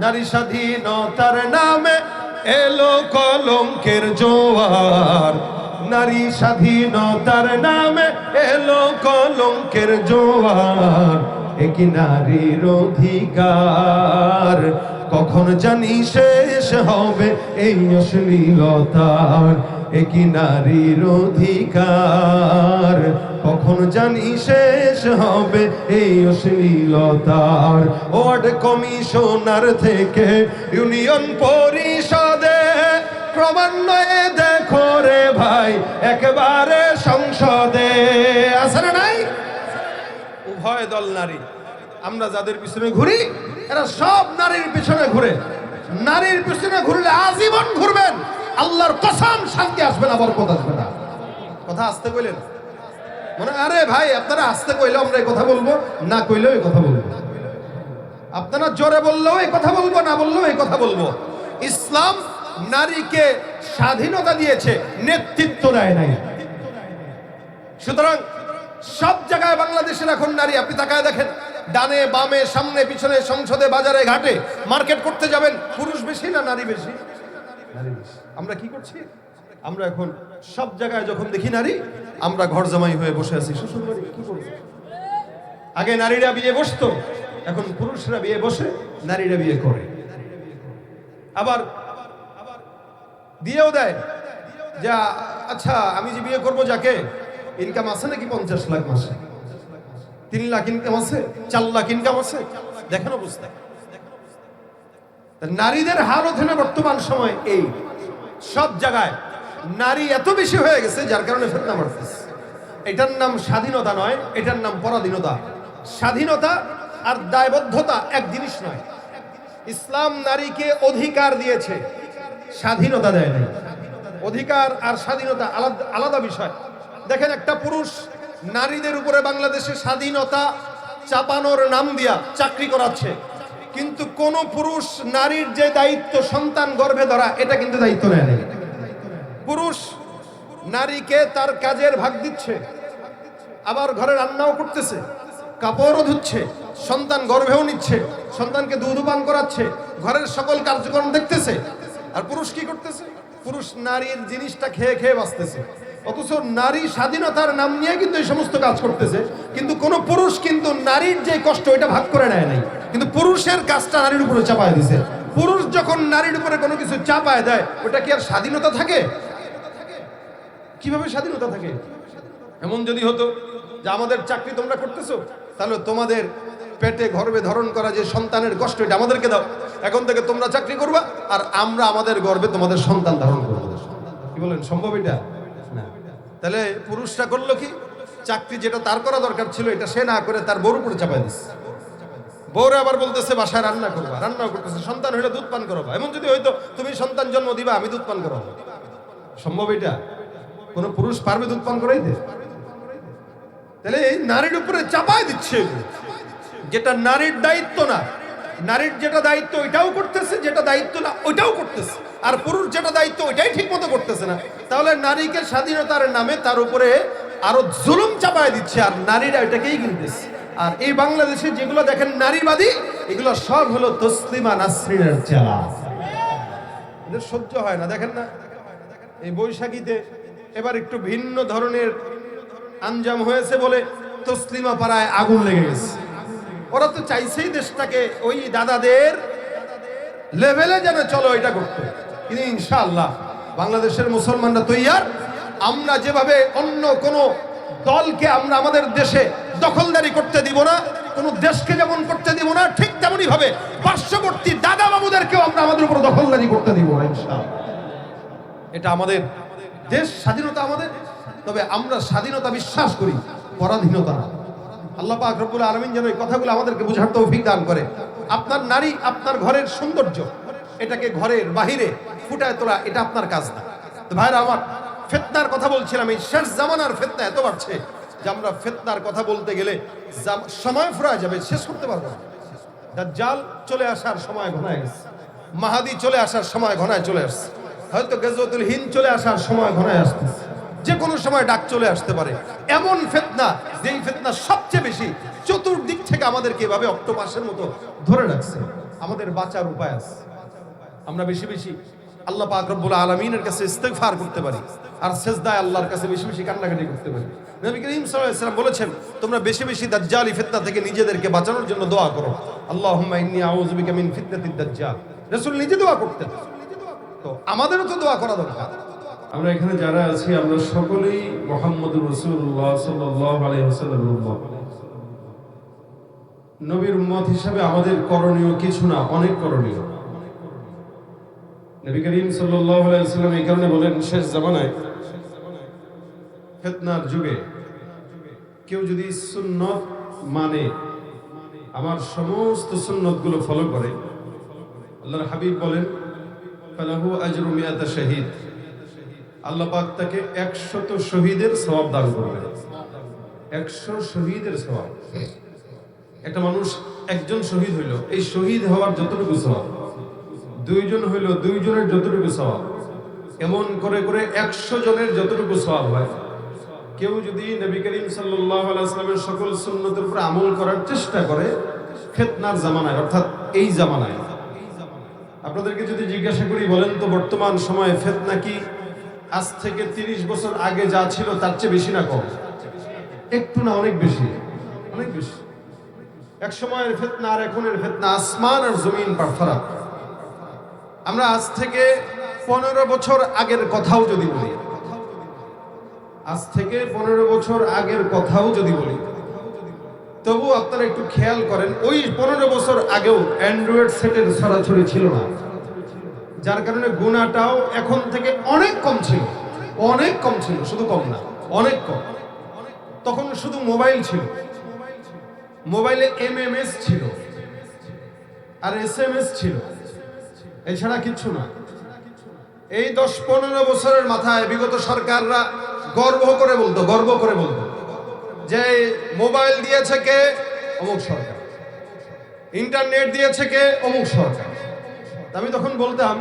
নারী স্বাধীনতার নামে এলো কলঙ্কের জোয়ার। নারী স্বাধীনতার নামে এলো কলঙ্কের জোয়ার। একই নারীর অধিকার? কখন জানি শেষ হবে এই অশ্লীলতার। একই নারীর অধিকার? কখন জানি শেষ হবে এই অশ্লীলতার। ওয়ার্ড কমিশনার থেকে ইউনিয়ন পরিষদে ক্রমান্বয়ে দেখো রে ভাই, একেবারে সংসদে। না নাই? উভয় দল নারী। আমরা যাদের পিছনে ঘুরি, এরা সব নারীর পিছনে ঘুরে। নারীর পিছনে ঘুরলে আজীবন ঘুরবেন। আল্লাহর কসম শান্তি আসবে না, বরকত আসবে না। কথা আসতে কইলেন? মানে আরে ভাই, আপনারা আসতে কইলে আমরা এই কথা বলব, না কইলেও এই কথা বলব। আপনারা জোরে বললেও এই কথা বলব, না বললেও এই কথা বলব। ইসলাম নারীকে স্বাধীনতা দিয়েছে, নেতৃত্ব দেয় নাই। সুতরাং সব জায়গায় বাংলাদেশের এখন নারী, আপনি তাকায় দেখেন, ডানে বামে, সামনে, পিছনে, সংসদে, বাজারে, ঘাটে, মার্কেট করতে যাবেন, পুরুষ বেশি না নারী বেশি? আমরা কি করছি? আমরা এখন সব জায়গায় যখন দেখি নারী, আমরা ঘর জামাই হয়ে বসে আছি। আগে নারীরা বিয়ে বসতো, এখন পুরুষরা বিয়ে বসে, নারীরা বিয়ে করে। আবার দিয়েও দেয় যা আচ্ছা আমি যে বিয়ে করব যাকে ইনকাম আছে নাকি পঞ্চাশ লাখ মাসে? তিন লাখ ইনকাম আছে, চার লাখ ইনকাম আছে। দেখেন অবস্থা। তা নারীদের হার ওখানে বর্তমান সময়? এই। সব জায়গায় নারী এত বেশি হয়ে গেছে, যার কারণে ফেতনা এটার নাম স্বাধীনতা নয়, এটার নাম পরাধীনতা। স্বাধীনতা আর দায়বদ্ধতা এক জিনিস নয়। ইসলাম নারীকে অধিকার দিয়েছে, স্বাধীনতা দেয় নাই। অধিকার আর স্বাধীনতা আলাদা আলাদা বিষয়। দেখেন একটা পুরুষ নারীদের উপরে বাংলাদেশে স্বাধীনতা চাপানোর নাম দিয়া চাকরি করাচ্ছে। কিন্তু কোন পুরুষ নারীর যে দায়িত্ব সন্তান গর্ভে ধরা, এটা কিন্তু দায়িত্ব নেয় পুরুষ নারীকে তার কাজের ভাগ দিচ্ছে, আবার ঘরে রান্নাও করতেছে, কাপড়ও ধুচ্ছে, সন্তান গর্ভেও নিচ্ছে, সন্তানকে দুধ পান করাচ্ছে, ঘরের সকল কার্যক্রম দেখতেছে, আর পুরুষ কি করতেছে? পুরুষ নারীর জিনিসটা খেয়ে খেয়ে বাঁচতেছে। অথচ নারী স্বাধীনতার নাম নিয়ে কিন্তু এই সমস্ত কাজ করতেছে। কিন্তু কোন পুরুষ কিন্তু নারীর যে কষ্ট এটা ভাগ করে নেয় নাই। কিন্তু পুরুষের কাজটা নারীর উপরে চাপায় দিছে। পুরুষ যখন নারীর উপরে কোনো কিছু চাপায় দেয়, ওটা কি আর স্বাধীনতা থাকে? কীভাবে স্বাধীনতা থাকে? এমন যদি হতো যে আমাদের চাকরি তোমরা করতেছো, তাহলে তোমাদের পেটে গর্বে ধারণ করা যে সন্তানের কষ্ট, এটা আমাদেরকে দাও। এখন থেকে তোমরা চাকরি করবা, আর আমরা আমাদের গর্বে তোমাদের সন্তান ধারণ করব। কি বলেন, সম্ভব এটা? তাহলে পুরুষরা করল কি? চাকরি যেটা তার করা দরকার ছিল, এটা সে না করে তার বউর উপরে চাপাই দিচ্ছে বউরে আবার বলতেছে, বাসায় রান্না করবা, রান্নাও করতেছে। সন্তান হইলে দুধ পান করাবা। এমন যদি হয়তো তুমি সন্তান জন্ম দিবা, আমি দুধ পান করাবো। সম্ভব এটা? কোন পুরুষ পারবে দুধ পান করাইতে? তাহলে এই নারীর উপরে চাপায় দিচ্ছে যেটা নারীর দায়িত্ব না, নারীর যেটা দায়িত্ব ওইটাও করতেছে, যেটা দায়িত্ব না, ওইটাও করতেছে। আর পুরুষ যেটা দায়িত্ব ওইটাই ঠিক মতো করতেছে না। তাহলে নারীকে স্বাধীনতার নামে তার উপরে আরও জুলুম চাপায় দিচ্ছে, আর নারীরা এটাকেই কিনতেছে আর এই বাংলাদেশে যেগুলো দেখেন নারীবাদী, এগুলো সব হলো তসলিমা নাসরিনের চেলা। এদের সহ্য হয় না, দেখেন না। এই বৈশাখীতে এবার একটু ভিন্ন ধরনের আঞ্জাম হয়েছে বলে তসলিমা পাড়ায় আগুন লেগে গেছে। ওরা তো চাইছেই দেশটাকে ওই দাদাদের লেভেলে যেন চলো, এটা করতে। কিন্তু ইনশাআল্লাহ বাংলাদেশের মুসলমানরা তৈয়ার। আমরা যেভাবে অন্য কোন দলকে আমরা আমাদের দেশে দখলদারি করতে দিব না, কোন দেশকে যেমন করতে দিব না, ঠিক তেমনই ভাবে পার্শ্ববর্তী দাদা বাবুদেরকেও আমরা আমাদের উপর দখলদারি করতে দিব না ইনশাআল্লাহ। এটা আমাদের দেশ, স্বাধীনতা আমাদের, তবে আমরা স্বাধীনতা বিশ্বাস করি, পরাধীনতা না। আল্লাহ পাক রব্বুল আলমিন যেন এই কথাগুলো আমাদেরকে বোঝার তৌফিক দান করে। আপনার নারী, আপনার ঘরের সৌন্দর্য এটাকে ঘরের বাহিরে ফুটায় তোলা, এটা আপনার কাজ না। তো ভাইরা আমার ফেতনার কথা বলছিলাম, এই শেষ জামানার ফেতনা এত বাড়ছে যে আমরা ফেতনার কথা বলতে গেলে সময় ফুরায় যাবে, শেষ করতে পারব না। দাজ্জাল চলে আসার সময় ঘনায় গেছে। মাহাদি চলে আসার সময় ঘনায় চলে আসছে। হয়তো গজওয়াতুল হিন চলে আসার সময় ঘনায় আসতেছে। যে কোনো সময় ডাক চলে আসতে পারে। এমন ফেতনা যেই ফেতনা সবচেয়ে বেশি চতুর্দিক থেকে আমাদেরকে এভাবে অক্টোপাসের মতো ধরে রাখছে। আমাদের বাঁচার উপায় আছে। আমরা বেশি বেশি আল্লাহ পাক আলামিনের কাছে ইস্তেগফার করতে পারি আর সেজদায় আল্লাহর কাছে বেশি বেশি কান্নাকাটি করতে পারি। নবী করিম ওয়াসাল্লাম বলেছেন, তোমরা বেশি বেশি দাজ্জালি ফিতনা থেকে নিজেদেরকে বাঁচানোর জন্য দোয়া করো। আল্লাহ ইন্নী আউযু বিকা মিন দাজ্জাল। নিজে দোয়া করতেন। তো আমাদেরও তো দোয়া করা দরকার। আমরা এখানে যারা আছি, আমরা সকলেই মোহাম্মদ রসুল্লাহ সাল্লাহ নবীর উম্মত হিসাবে আমাদের করণীয় কিছু না, অনেক করণীয়। নবী করিম আলাইসাল্লাম এই কারণে বলেন, শেষ জামানায় ফেতনার যুগে কেউ যদি সুন্নত মানে আমার সমস্ত সুন্নতগুলো ফলো করে, আল্লাহর হাবিব বলেন, ফালাহু আজরু মিয়াতা শাহিদ। আল্লাহ পাক তাকে একশত শহীদের সওয়াব দান করবেন। একশো শহীদের সওয়াব। একটা মানুষ একজন শহীদ হইল, এই শহীদ হওয়ার যতটুকু সওয়াব দুইজন হইল দুইজনের যতটুকু সওয়াব, এমন করে করে একশো জনের যতটুকু স্বভাব হয়। কেউ যদি নবী করিম আলাইসলামের সকল সুন্নতের উপর আমল করার চেষ্টা করে, ফেতনার জামানায়, অর্থাৎ এই জামানায়। আপনাদেরকে যদি জিজ্ঞাসা করি, বলেন তো বর্তমান সময়ে ফেতনা কি? আজ থেকে তিরিশ বছর আগে যা ছিল, তার চেয়ে বেশি না কম? একটু না, অনেক বেশি। অনেক বেশি। এক সময়ের ফেতনা আর এখনের ফেতনা, আসমান আর জমিন পার ফারাক আমরা আজ থেকে পনেরো বছর আগের কথাও যদি বলি। আজ থেকে পনেরো বছর আগের কথাও যদি বলি। তবু আপনারা একটু খেয়াল করেন, ওই পনেরো বছর আগেও অ্যান্ড্রয়েড সেটের ছড়াছড়ি ছিল না। যার কারণে গুণাটাও এখন থেকে অনেক কম ছিল। অনেক কম ছিল, শুধু কম না, অনেক কম। তখন শুধু মোবাইল ছিল। মোবাইলে এমএমএস ছিল। আর এস ছিল। এছাড়া কিচ্ছু না। এই দশ পনেরো বছরের মাথায় বিগত সরকাররা গর্ব করে বলতো, গর্ব করে বলতো, যে মোবাইল দিয়েছে কে? অমুক সরকার। ইন্টারনেট দিয়েছে কে? অমুক সরকার। আমি তখন বলতাম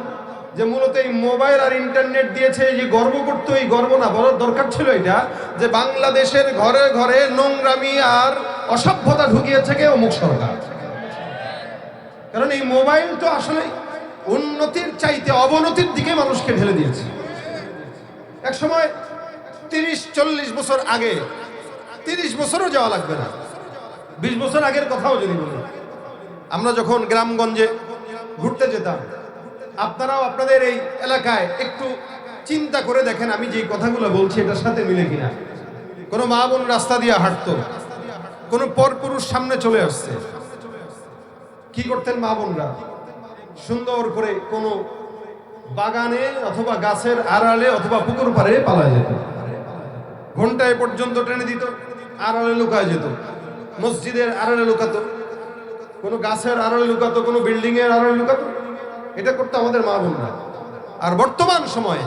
যে মূলত এই মোবাইল আর ইন্টারনেট দিয়েছে এই যে গর্ব করতো, এই গর্ব না, বলার দরকার ছিল এটা যে বাংলাদেশের ঘরে ঘরে নোংরামি আর অসভ্যতা ঢুকিয়েছে কে? অমুক সরকার। কারণ এই মোবাইল তো আসলে উন্নতির চাইতে অবনতির দিকে মানুষকে ঢেলে দিয়েছে। এক সময় তিরিশ, চল্লিশ বছর আগে, তিরিশ বছরও যাওয়া লাগবে না। বিশ বছর আগের কথাও যদি বলি, আমরা যখন গ্রামগঞ্জে ঘুরতে যেতাম, আপনারাও আপনাদের এই এলাকায় একটু চিন্তা করে দেখেন আমি যে কথাগুলো বলছি এটার সাথে মিলে কিনা। কোনো মা বোন রাস্তা দিয়ে হাঁটতো, কোনো পরপুরুষ সামনে চলে আসছে। কি করতেন মা বোনরা? সুন্দর করে কোনো বাগানে অথবা গাছের আড়ালে অথবা পুকুর পাড়ে পালা যেত। ঘন্টায় পর্যন্ত টেনে দিত, আড়ালে লুকায় যেত। মসজিদের আড়ালে লুকাতো, কোনো গাছের আড়ালে লুকাতো, কোনো বিল্ডিং এর আড়ালে লুকাতো, এটা করতো আমাদের মা বোনরা। আর বর্তমান সময়ে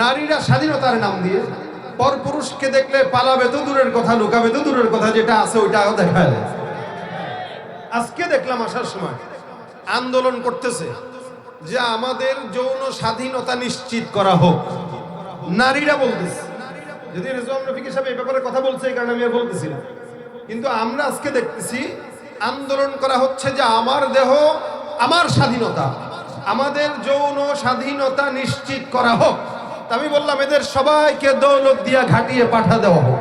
নারীরা স্বাধীনতার নাম দিয়ে পরপুরুষকে দেখলে পালাবে তো দূরের কথা, লুকাবে তো দূরের কথা, যেটা আছে ওইটাও দেখা যায় আজকে দেখলাম আসার সময় আন্দোলন করতেছে যে আমাদের যৌন স্বাধীনতা নিশ্চিত করা হোক। নারীরা বলতেছে। যদি রেজওয়ান রফিক সাহেব এই ব্যাপারে কথা বলছে, এই কারণে আমি আর বলতেছি না। কিন্তু আমরা আজকে দেখতেছি, আন্দোলন করা হচ্ছে যে আমার দেহ, আমার স্বাধীনতা, আমাদের যৌন স্বাধীনতা নিশ্চিত করা হোক। আমি বললাম, এদের সবাইকে দৌলত দিয়া ঘাটিয়ে পাঠা দেওয়া হোক।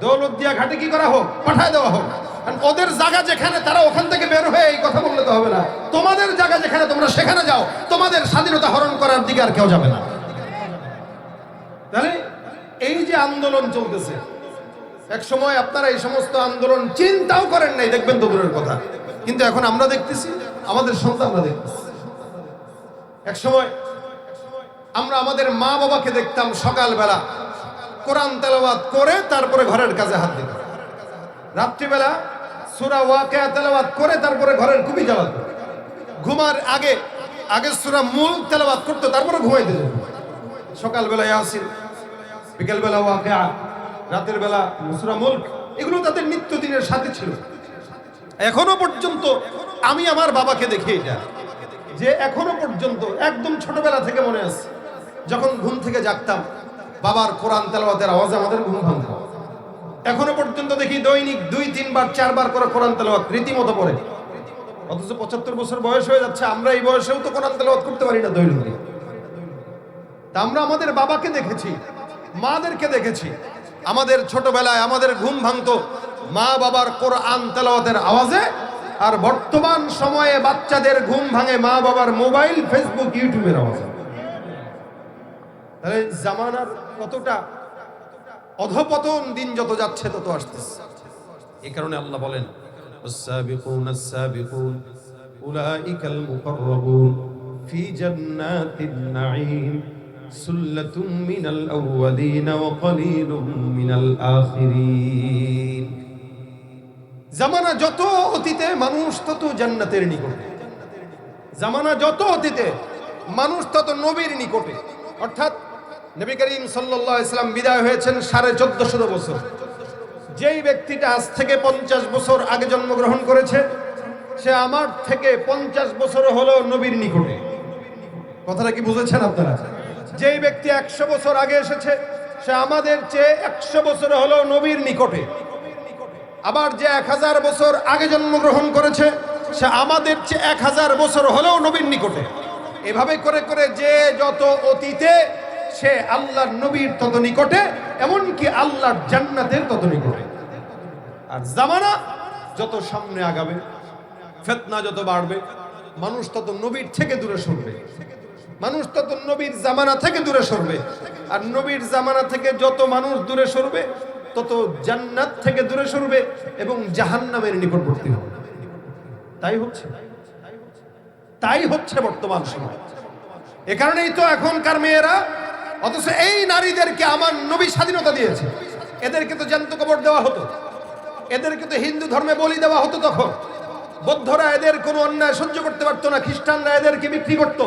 দৌলত দিয়া ঘাটে কি করা হোক? পাঠায় দেওয়া হোক। কারণ ওদের জায়গা যেখানে, তারা ওখান থেকে বের হয়ে এই কথা বললে তো হবে না। তোমাদের জায়গা যেখানে, তোমরা সেখানে যাও। তোমাদের স্বাধীনতা হরণ করার দিকে আর কেউ যাবে না। তাহলে এই যে আন্দোলন চলতেছে, এক সময় আপনারা এই সমস্ত আন্দোলন চিন্তাও করেন নাই, দেখবেন তো দূরের কথা। কিন্তু এখন আমরা দেখতেছি, আমাদের সন্তানরা দেখতেছি। এক সময় আমরা আমাদের মা বাবাকে দেখতাম সকালবেলা, কোরআন তেলাওয়াত করে তারপরে ঘরের কাজে হাত দিত। রাত্রিবেলা সুরা ওয়াকিয়া তেলাওয়াত করে তারপরে ঘরের কুবি জ্বালাত ঘুমার আগে আগে সুরা মূল তেলাওয়াত করতো, তারপরে ঘুমাইতে যেত সকালবেলা ইয়াসিন, বিকেলবেলা ওয়াকিয়া রাতের বেলা সুরা মুল্ক, এগুলো তাদের নিত্যদিনের সাথে ছিল। এখনও পর্যন্ত আমি আমার বাবাকে দেখি এটা, যে এখনও পর্যন্ত একদম ছোটবেলা থেকে মনে আছে, যখন ঘুম থেকে জাগতাম, বাবার কোরআন তেলাওয়াতের আওয়াজ আমাদের ঘুম ভাঙত। এখনও পর্যন্ত দেখি দৈনিক দুই, তিনবার, চারবার করে কোরআন তেলাওয়াত রীতিমতো পড়ে। অথচ পঁচাত্তর বছর বয়স হয়ে যাচ্ছে, আমরা এই বয়সেও তো কোরআন তেলাওয়াত করতে পারি না দৈনন্দিন। তা আমরা আমাদের বাবাকে দেখেছি, মাদেরকে দেখেছি। আমাদের ছোটবেলায় আমাদের ঘুম ভাঙতো মা বাবার কোরআন তেলাওয়াতের আওয়াজে, আর বর্তমান সময়ে বাচ্চাদের ঘুম ভাঙে মা বাবার মোবাইল, ফেসবুক, ইউটিউবের আওয়াজে। তাহলে জামানার কতটা অধপতন দিন যত যাচ্ছে তত আসতেছে এই কারণে আল্লাহ বলেন السابقون السابقون أولئك المقربون في جنات النعيم سلة من الأولين وقليل من الآخرين জামানা যত অতীতে মানুষ তত জান্নাতের নিকটে জামানা যত অতীতে মানুষ তত নবীর নিকটে অর্থাৎ নবী করিম সাল্লাল্লাহু আলাইহি সাল্লাম বিদায় হয়েছেন সাড়ে চোদ্দশো বছর। যেই ব্যক্তিটা আজ থেকে পঞ্চাশ বছর আগে জন্মগ্রহণ করেছে, সে আমার থেকে পঞ্চাশ বছর হলো নবীর নিকটে। কথাটা কি বুঝেছেন আপনারা? যেই ব্যক্তি একশো বছর আগে এসেছে, সে আমাদের চেয়ে একশো বছর হলো নবীর নিকটে। আবার যে এক হাজার বছর আগে জন্মগ্রহণ করেছে, সে আমাদের চেয়ে এক হাজার বছর হলেও নবীর নিকটে। এভাবে করে করে যে যত অতীতে সে আল্লাহর নবীর তত নিকটে এমনকি আল্লাহর জান্নাতের তত নিকটে আর জামানা যত সামনে আগাবে, ফেতনা যত বাড়বে, মানুষ তত নবীর থেকে দূরে সরবে। মানুষ তত নবীর জামানা থেকে দূরে সরবে। আর নবীর জামানা থেকে যত মানুষ দূরে সরবে, তত জান্নাত থেকে দূরে সরবে এবং জাহান্নামের নিকটবর্তী হবে। তাই হচ্ছে। তাই হচ্ছে বর্তমান সময়। এ কারণেই তো এখনকার মেয়েরা অথচ এই নারীদেরকে আমার নবী স্বাধীনতা দিয়েছে। এদেরকে তো জ্যান্ত কবর দেওয়া হতো। এদেরকে তো হিন্দু ধর্মে বলি দেওয়া হতো তখন। বৌদ্ধরা এদের কোনো অন্যায় সহ্য করতে পারতো না, খ্রিস্টানরা এদেরকে বিক্রি করতো।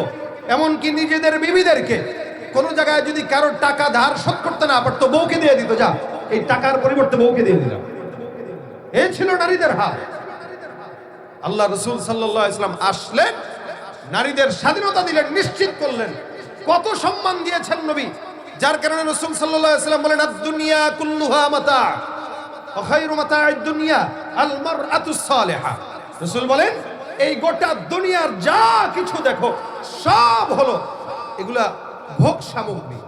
এমনকি নিজেদের বিবিদেরকে কোনো জায়গায় যদি কারোর টাকা ধার শোধ করতে না পারতো, বউকে দিয়ে দিত, যা, এই টাকার পরিবর্তে বউকে দিয়ে দিলাম। এই ছিল নারীদের হাত আল্লাহ রসুল সাল্লাহ ইসলাম আসলেন, নারীদের স্বাধীনতা দিলেন, নিশ্চিত করলেন। কত সম্মান দিয়েছেন নবী? যার কারণে রসুল সাল্লাহ ইসলাম বলেন দুনিয়া কুল্লুহা মাতা। দুনিয়া আলমার আতুসালেহা রসুল বলেন, এই গোটা দুনিয়ার যা কিছু দেখো, সব হলো এগুলা ভোগ সামগ্রী,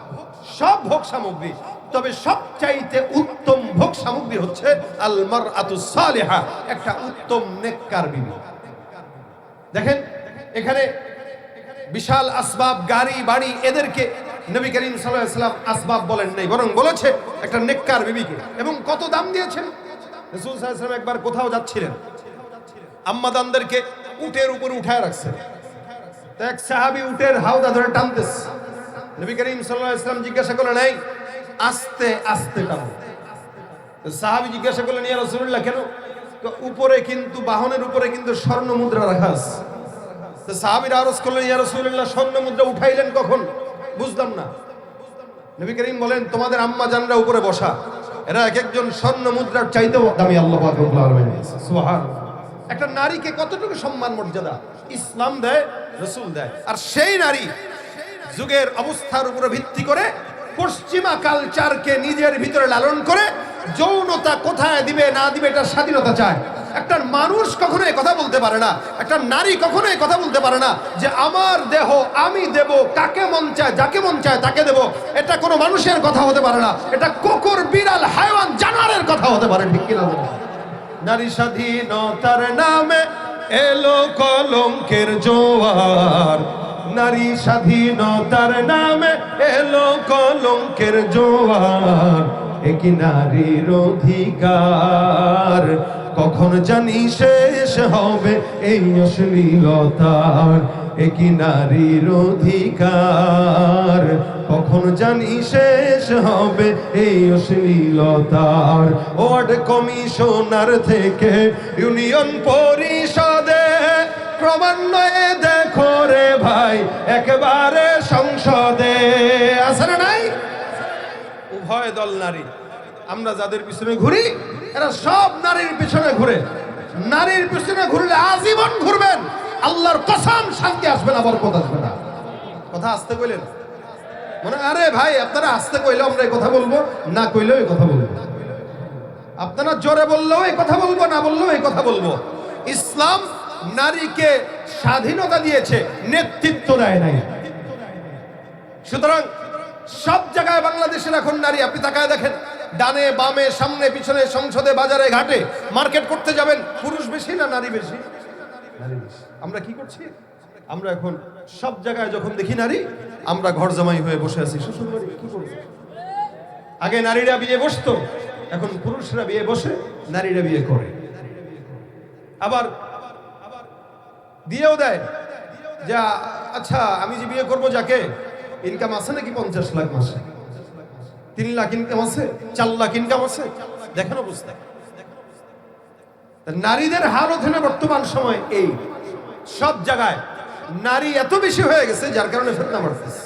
সব ভোগ সামগ্রী। তবে সবচাইতে উত্তম ভোগ সামগ্রী হচ্ছে আলমার আতুসালেহা একটা উত্তম নেককার বিবি। দেখেন, এখানে বিশাল আসবাব, গাড়ি, বাড়ি, এদেরকে নবী করিম সাল্লাম আসবাব বলেন নাই, বরং বলেছে একটা নেককার বিবিকে। এবং কত দাম দিয়েছেন? রসুল সাল্লাম একবার কোথাও যাচ্ছিলেন। আম্মাদানদেরকে উটের উপরে উঠায় রাখছে তো এক সাহাবি উটের হাওদা ধরে টানতেছে। নবী করিম সাল্লাহ ইসলাম জিজ্ঞাসা করলেন, এই, আস্তে আস্তে টানো। সাহাবি জিজ্ঞাসা করলেন, ইয়া রসুল্লাহ কেন? উপরে কিন্তু, বাহনের উপরে কিন্তু স্বর্ণ মুদ্রা রাখা আছে। তো সাহাবির আরজ করলেন, ইয়া রসুল্লাহ স্বর্ণ মুদ্রা উঠাইলেন কখন? বুঝলাম না। নবী করিম বলেন, তোমাদের আম্মা জানরা উপরে বসা। এরা এক একজন স্বর্ণ মুদ্রার চাইতেও দামি আল্লাহ একটা নারীকে কতটুকু সম্মান, মর্যাদা? ইসলাম দেয়, রসুল দেয়। আর সেই নারী যুগের অবস্থার উপরে ভিত্তি করে পশ্চিমা কালচারকে নিজের ভিতরে লালন করে যৌনতা কোথায় দিবে, না দিবে, এটা স্বাধীনতা চায়। একটা মানুষ কখনো কথা বলতে পারে না, একটা নারী কখনো কথা বলতে পারে না যে আমার দেহ আমি দেব, কাকে মন চায়, যাকে মন চায় তাকে দেব। এটা কোনো মানুষের কথা হতে পারে না, এটা কুকুর, বিড়াল হায়ওয়ান জানোয়ারের কথা হতে পারে, ঠিক কিনা? নারী স্বাধীনতার নামে এলো কলঙ্কের জোয়ার। নারী স্বাধীনতার নামে এলো কলঙ্কের জোয়ার। একই নারীর অধিকার। কখন জানি শেষ হবে এই অশ্লীলতার? একই নারীর অধিকার? কখন জানি শেষ হবে এই অশ্লীলতার? ওয়ার্ড কমিশনার থেকে ইউনিয়ন পরিষদে ক্রমান্বয়ে দেখো রে ভাই, একেবারে সংসদে। না নাই? উভয় দল নারী। আমরা যাদের পিছনে ঘুরি এরা সব নারীর পিছনে ঘুরে। নারীর পিছনে ঘুরলে আজীবন ঘুরবেন। আল্লাহর কসম শান্তি আসবে না, বরকত আসবে না। কথা আসতে কইলেন? মানে আরে ভাই, আপনারা আসতে কইলে আমরা এই কথা বলব, না কইলেও এই কথা বলব। আপনারা জোরে বললেও এই কথা বলব, না বললেও এই কথা বলব। ইসলাম নারীকে স্বাধীনতা দিয়েছে, নেতৃত্ব দেয় নাই। সুতরাং সব জায়গায় বাংলাদেশের এখন নারী, আপনি তাকায় দেখেন। ডানে, বামে, সামনে, পিছনে, সংসদে, বাজারে, ঘাটে মার্কেট করতে যাবেন। পুরুষ বেশি না নারী বেশি। আমরা কি করছি? আমরা এখন সব জায়গায় যখন দেখি নারী, আমরা ঘর জামাই হয়ে বসে আছি। আগে নারীরা বিয়ে বসতো, এখন পুরুষরা বিয়ে বসে, নারীরা বিয়ে করে। আবার দিয়েও দেয় যা আচ্ছা আমি যে বিয়ে করব যাকে ইনকাম আছে নাকি পঞ্চাশ লাখ মাসে? তিন লাখ ইনকাম আছে চার লাখ ইনকাম আছে। দেখেন অবস্থা। নারীদের হার ওখানে বর্তমান সময় এই। সব জায়গায় নারী এত বেশি হয়ে গেছে, যার কারণে ফেতনা বাড়তেছে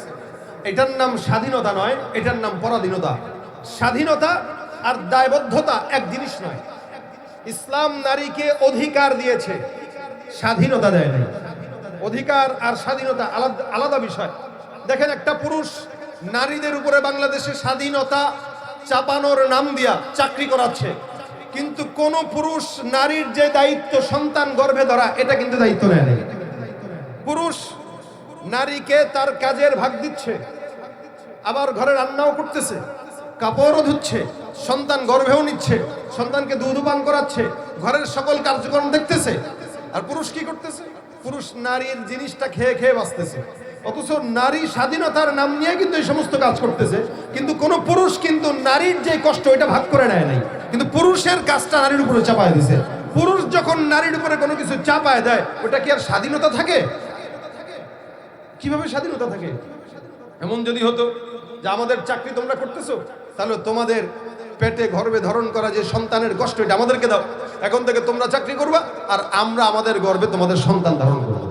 এটার নাম স্বাধীনতা নয়, এটার নাম পরাধীনতা। স্বাধীনতা আর দায়বদ্ধতা এক জিনিস নয়। ইসলাম নারীকে অধিকার দিয়েছে, স্বাধীনতা দেয় নাই। অধিকার আর স্বাধীনতা আলাদা আলাদা বিষয়। দেখেন একটা পুরুষ নারীদের উপরে বাংলাদেশে স্বাধীনতা চাপানোর নাম দিয়া চাকরি করাচ্ছে। কিন্তু কোন পুরুষ নারীর যে দায়িত্ব সন্তান গর্ভে ধরা, এটা কিন্তু দায়িত্ব নেয় পুরুষ নারীকে তার কাজের ভাগ দিচ্ছে, আবার ঘরে রান্নাও করতেছে, কাপড়ও ধুচ্ছে, সন্তান গর্ভেও নিচ্ছে, সন্তানকে দুধ পান করাচ্ছে, ঘরের সকল কার্যক্রম দেখতেছে। আর পুরুষ কি করতেছে? পুরুষ নারীর জিনিসটা খেয়ে খেয়ে বাঁচতেছে। অথচ নারী স্বাধীনতার নাম নিয়ে কিন্তু এই সমস্ত কাজ করতেছে। কিন্তু কোন পুরুষ কিন্তু নারীর যে কষ্ট এটা ভাগ করে নেয় নাই। কিন্তু পুরুষের কাজটা নারীর উপরে চাপায় দিছে। পুরুষ যখন নারীর উপরে কোনো কিছু চাপায় দেয়, ওটা কি আর স্বাধীনতা থাকে? কীভাবে স্বাধীনতা থাকে? এমন যদি হতো যে আমাদের চাকরি তোমরা করতেছো, তাহলে তোমাদের পেটে গর্বে ধারণ করা যে সন্তানের কষ্ট, এটা আমাদেরকে দাও। এখন থেকে তোমরা চাকরি করবা, আর আমরা আমাদের গর্বে তোমাদের সন্তান ধারণ করব।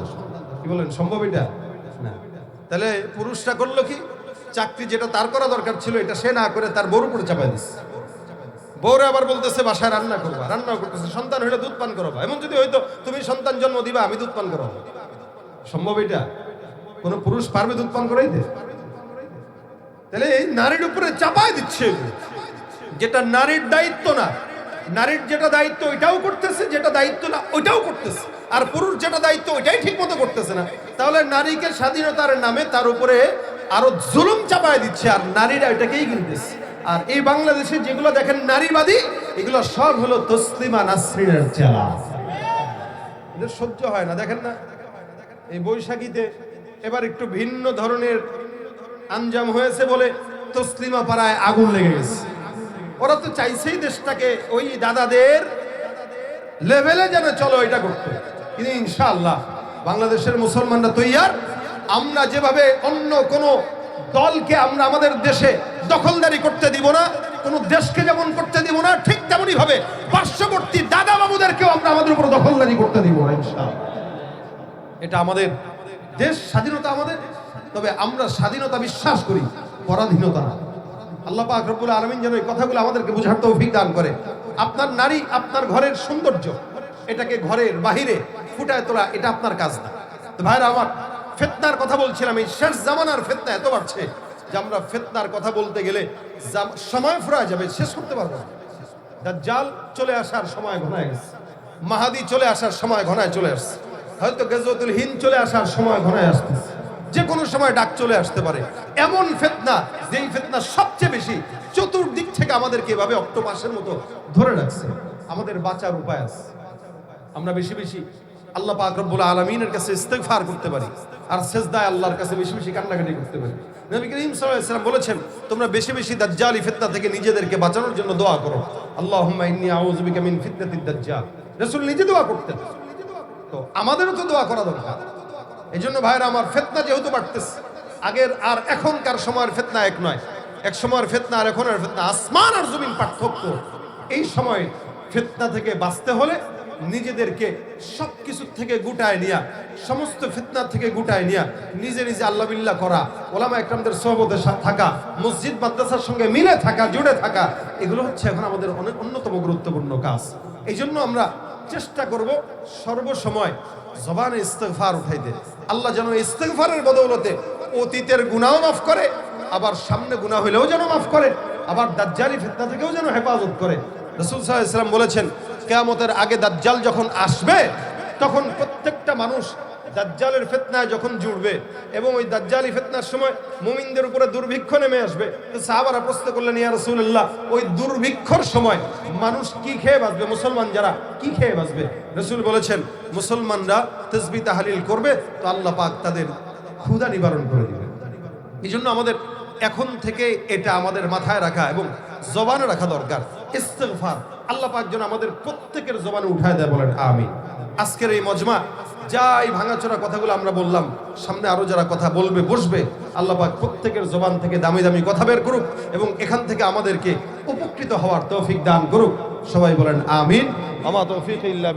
কি বলেন, সম্ভব এটা? তাহলে পুরুষরা করল কি? চাকরি যেটা তার করা দরকার ছিল, এটা সে না করে তার বউর উপরে চাপাই দিচ্ছে বউরে আবার বলতেছে, বাসায় রান্না করবা রান্না করতেছে। সন্তান হলে দুধ পান করাবা। এমন যদি হয়তো তুমি সন্তান জন্ম দিবা, আমি দুধ পান করাবো। সম্ভব এটা? কোন পুরুষ পারবে দুধ পান করাইতে? তাহলে এই নারীর উপরে চাপায় দিচ্ছে যেটা নারীর দায়িত্ব না, নারীর যেটা দায়িত্ব ওইটাও করতেছে, যেটা দায়িত্ব না, ওইটাও করতেছে। আর পুরুষ যেটা দায়িত্ব ওইটাই ঠিক মতো করতেছে না। তাহলে নারীকে স্বাধীনতার নামে তার উপরে আরও জুলুম চাপায় দিচ্ছে, আর নারীরা এটাকেই কিনতেছে আর এই বাংলাদেশে যেগুলো দেখেন নারীবাদী, এগুলো সব হলো তসলিমা নাসরিনের চেলা। এদের সহ্য হয় না, দেখেন না? এই বৈশাখীতে এবার একটু ভিন্ন ধরনের আঞ্জাম হয়েছে বলে তসলিমা পাড়ায় আগুন লেগে গেছে। ওরা তো চাইছেই দেশটাকে ওই দাদাদের লেভেলে যেন চলো, এটা করতে। কিন্তু ইনশাআল্লাহ বাংলাদেশের মুসলমানরা তৈয়ার। আমরা যেভাবে অন্য কোন দলকে আমরা আমাদের দেশে দখলদারি করতে দিব না, কোন দেশকে যেমন করতে দিব না, ঠিক তেমনই ভাবে পার্শ্ববর্তী দাদা বাবুদেরকেও আমরা আমাদের উপর দখলদারি করতে দিব না এটা আমাদের দেশ, স্বাধীনতা আমাদের, তবে আমরা স্বাধীনতা বিশ্বাস করি, পরাধীনতা না। আল্লাহ পাক রব্বুল আলমিন যেন এই কথাগুলো আমাদেরকে বোঝার তৌফিক দান করে। আপনার নারী, আপনার ঘরের সৌন্দর্য, এটাকে ঘরের বাহিরে ফুটায় তোলা, এটা আপনার কাজ না। তো ভাইরা আমার ফেতনার কথা বলছিলাম, এই শেষ জামানার ফেতনা এত বাড়ছে যে আমরা ফেতনার কথা বলতে গেলে সময় ফুরায় যাবে, শেষ করতে পারব না। চলে আসার সময় ঘনায় গেছে। মাহাদি চলে আসার সময় ঘনায় চলে আসছে। হয়তো গজওয়াতুল হিন চলে আসার সময় ঘনায় আসতেছে। যে কোনো সময় ডাক চলে আসতে পারে। এমন ফেতনা যেই ফেতনা সবচেয়ে বেশি চতুর্দিক থেকে আমাদেরকে এভাবে অক্টোপাসের মতো ধরে রাখছে। আমাদের বাঁচার উপায় আছে। আমরা বেশি বেশি আল্লাহ পাক রব্বুল আলমিনের কাছে ইস্তেগফার করতে পারি। আর সেজদায় আল্লাহর কাছে বেশি বেশি কান্নাকাটি করতে পারি। নবী করিম সাল্লাম বলেছেন, তোমরা বেশি বেশি দাজ্জালি ফিতনা থেকে নিজেদেরকে বাঁচানোর জন্য দোয়া করো। আল্লাহুম্মা ইন্নী আউযু বিকা মিন ফিতনাতিদ দাজ্জাল। রাসূল নিজে দোয়া করতেন। তো আমাদেরও তো দোয়া করা দরকার। এই জন্য ভাইরা, আমার ফেতনা যেহেতু বাড়তেছে, আগের আর এখনকার সময়ের ফেতনা এক নয়। এক সময়ের ফেতনা আর এখনের ফেতনা। আসমান আর জমিন পার্থক্য। এই সময় ফেতনা থেকে বাঁচতে হলে নিজেদেরকে সব কিছু থেকে গুটায় নিয়া, সমস্ত ফিতনা থেকে গুটায় নিয়া, নিজে নিজে আল্লাহ বিল্লাহ করা, ওলামা একরামদের সহবতের সাথে থাকা, মসজিদ, মাদ্রাসার সঙ্গে মিলে থাকা, জুড়ে থাকা, এগুলো হচ্ছে এখন আমাদের অনেক অন্যতম গুরুত্বপূর্ণ কাজ। এই জন্য আমরা চেষ্টা করব সর্বসময় জবানে ইস্তেগফার উঠাইতে। আল্লাহ যেন ইস্তেগফারের বদৌলতে অতীতের গুনাহ মাফ করে, আবার সামনে গুনাহ হইলেও যেন মাফ করে, আবার দাজ্জালি ফিতনা থেকেও যেন হেফাজত করে। রসুল সাল্লাল্লাহু ইসলাম বলেছেন কেয়ামতের আগে দাজ্জাল যখন আসবে, তখন প্রত্যেকটা মানুষ দাজ্জালের ফেতনায় যখন জুড়বে এবং ওই দাজ্জালি ফেতনার সময় মুমিনদের উপরে দুর্ভিক্ষ নেমে আসবে সাহাবারা প্রশ্ন করলেন, ইয়া রাসূলুল্লাহ, ওই দুর্ভিক্ষর সময় মানুষ কি খেয়ে বাঁচবে? মুসলমান যারা কি খেয়ে বাঁচবে? রসুল বলেছেন, মুসলমানরা তসবি তাহালিল করবে, তো আল্লাহ পাক তাদের ক্ষুধা নিবারণ করে দিবে এই জন্য আমাদের এখন থেকে এটা আমাদের মাথায় রাখা এবং জবানে রাখা দরকার। ইস্তেগফার। আল্লাহ পাক যেন আমাদের প্রত্যেকের জবানে উঠায় দেয় বলেন, আমিন। আজকের এই মজমা, যাই ভাঙাচোরা কথাগুলো আমরা বললাম, সামনে আরও যারা কথা বলবে, বসবে, আল্লাহ পাক প্রত্যেকের জবান থেকে দামি দামি কথা বের করুক এবং এখান থেকে আমাদেরকে উপকৃত হওয়ার তৌফিক দান করুক। সবাই বলেন, আমিন। আমা তৌফিক ইল্লা